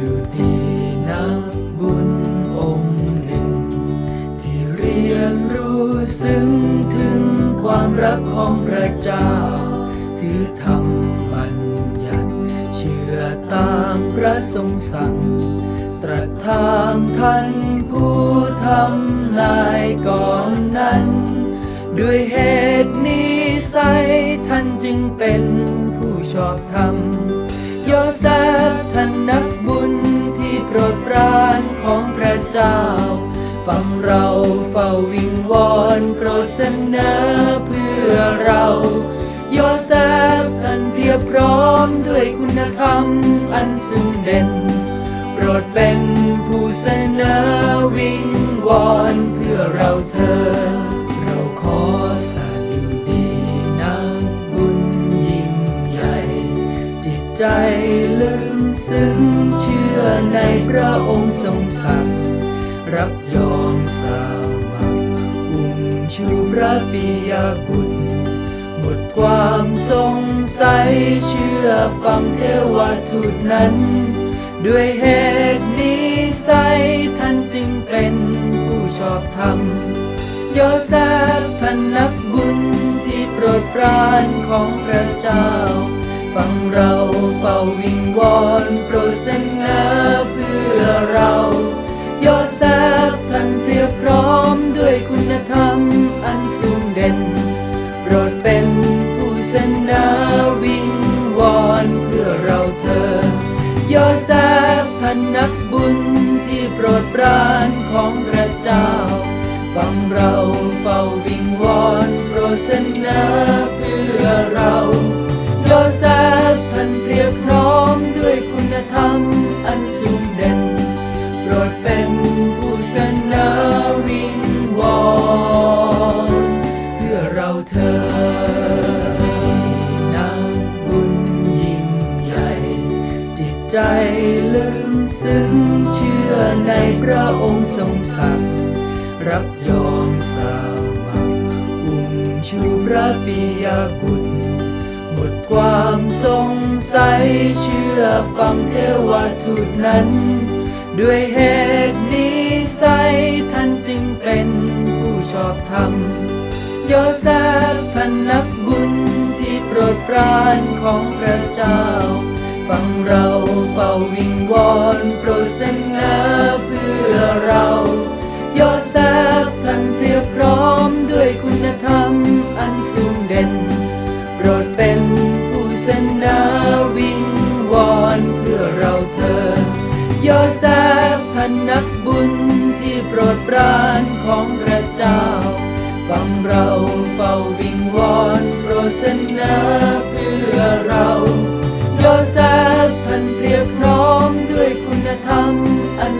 ดุดีนักบุญองค์หนึ่ง ที่เรียนรู้ซึ้งถึงความรักของพระเจ้า ถือธรรมบัญญัติเชื่อตามพระทรงสั่ง ตรัสทางท่านผู้ทำนายก่อนนั้น ด้วยเหตุนี้ไซท่านจึงเป็นผู้ชอบธรรม จ้าฟังเราเฝ้าวิงวอนโปรดเสนอเพื่อเราโยเซฟท่านเพียบพร้อมด้วยคุณธรรมอันซึ่งเด่น โปรดเป็นผู้เสนอวิงวอนเพื่อเราเธอ เราขอสาดุดีนักบุญยิ่งใหญ่ จิตใจลึกซึ้งเชื่อในพระองค์ทรงสั่ง รับยอมสามัคอุ้มชูพระปิยบุตรหมดความสงสัยเชื่อฟังเทวทูตนั้น ด้วยเหตุนี้ไซท่านจึงเป็นผู้ชอบธรรมโยเซฟท่านนักบุญที่โปรดปรานของพระเจ้า ฟังเราเฝ้าวิงวอนโปรดเสนอเพื่อเราานนักบุญที่โปรดปรานของพระเจ้า ฟังเราเฝ้าวิงวอนโปรดเสนอเพื่อเราโยเซฟท่านเพียบพร้อมด้วยคุณธรรมอันสูงเด่น โปรดเป็นผู้เสนอวิงวอนเพื่อเราเธอนักบุญยิ่งใหญ่ จิตใจลึก ซึ้งเชื่อในพระองค์ทรงสั่งรับยอมสามัคอุ้มชูพระปิยบุตรหมดความสงสัยเชื่อฟังเทวทูตนั้น ด้วยเหตุนี้ไซท่านจึงเป็นผู้ชอบธรรมโยเซฟท่านนักบุญที่โปรดปรานของพระเจ้า ฟังเราเฝ้าวิงวอนโปรดเสนอเพื่อเราโยเซฟท่านเพียบพร้อมด้วยคุณธรรมอันสูงเด่น โปรดเป็นผู้เสนอวิงวอนเพื่อเราเธอโยเซฟท่านนักบุญที่โปรดปรานของพระเจ้า ฟังเราเฝ้าวิงวอนโปรดเสนอเพื่อเรา คุณ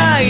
้